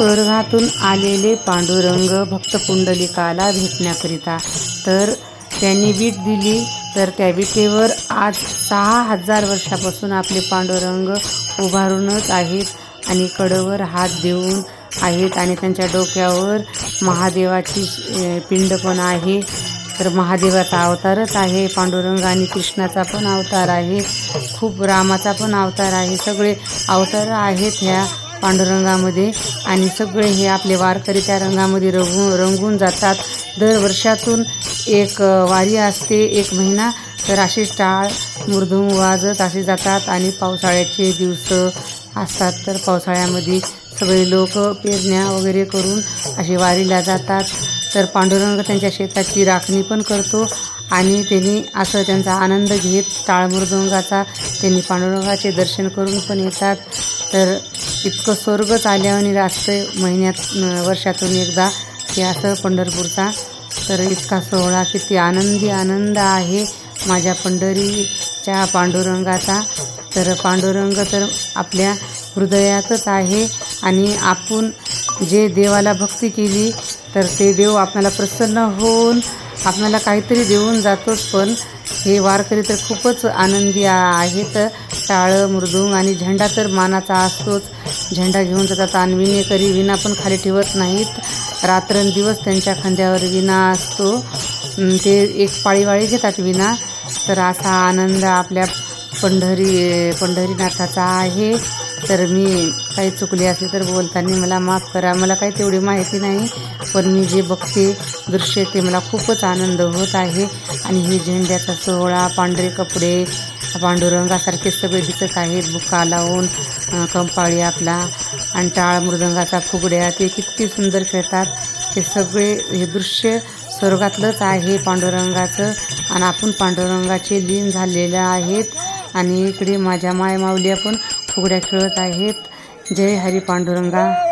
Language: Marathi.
स्वर्गातून आलेले पांडुरंग भक्त पुंडलिकाला भेटण्याकरिता. तर त्यांनी वीट दिली तर त्या विटेवर आज सहा हजार वर्षापासून आपले पांडुरंग उभारूनच आहेत आणि कडवर हात देऊन आहेत आणि त्यांच्या डोक्यावर महादेवाची पिंड पण आहे. तर महादेवाचा अवतारच आहे पांडुरंग आणि कृष्णाचा पण अवतार आहे खूप रामाचा पण अवतार आहे सगळे अवतार आहेत ह्या. पांडुरंगामध्ये. आणि सगळे हे आपले वारकरी त्या रंगामध्ये रंगून रंगून जातात. दर वर्षातून एक वारी असते एक महिना. तर असे टाळ मृदुंग वाजत असे जातात. आणि पावसाळ्याचे दिवस असतात. तर पावसाळ्यामध्ये सगळे लोक पेरण्या वगैरे करून असे वारीला जातात. तर पांडुरंग त्यांच्या शेताची राखणी पण करतो. आणि त्यांनी असं त्यांचा आनंद घेत टाळ मृदुंगाचा त्यांनी पांडुरंगाचे दर्शन करून पण येतात. तर इतकं स्वर्गच आल्याने असतं महिन्यात वर्षातून एकदा की असं पंढरपूरचा. तर इतका सोहळा किती आनंदी आनंद आहे माझ्या पंढरीच्या पांडुरंगाचा. तर पांडुरंग तर आपल्या हृदयातच आहे आणि आपण जे देवाला भक्ती केली तर ते देव आपल्याला प्रसन्न होऊन आपल्याला काहीतरी देऊन जातोच. पण हे वारकरी तर खूपच आनंदी आहेत. टाळं मृदुंग आणि झेंडा तर मानाचा असतोच. झेंडा घेऊन जातात आणि विणेकरी विणा पण खाली ठेवत नाहीत. रात्रंदिवस त्यांच्या खांद्यावर विणा असतो. ते एक पाळीवाळी घेतात विणा. तर असा आनंद आपल्या पंढरी पंढरीनाथाचा आहे. तर मी काही चुकली असली तर बोलताना मला माफ करा. मला काही तेवढी माहिती नाही पण मी जे बघते दृश्य ते मला खूपच आनंद होत आहे. आणि हे झेंड्याचा सोहळा पांढरे कपडे पांडुरंगासारखे सगळे दिसत आहेत. बुका लावून कंपाळी आपला आणि टाळ मृदंगाचा फुगड्या ते किती सुंदर खेळतात. ते सगळे हे दृश्य स्वर्गातलंच आहे पांडुरंगाचं आणि आपण पांडुरंगाचे लीन झालेलं आहेत. आणि इकडे माझ्या माय माऊल्या पण फुगड्या खेळत आहेत. जय हरी पांडुरंगा.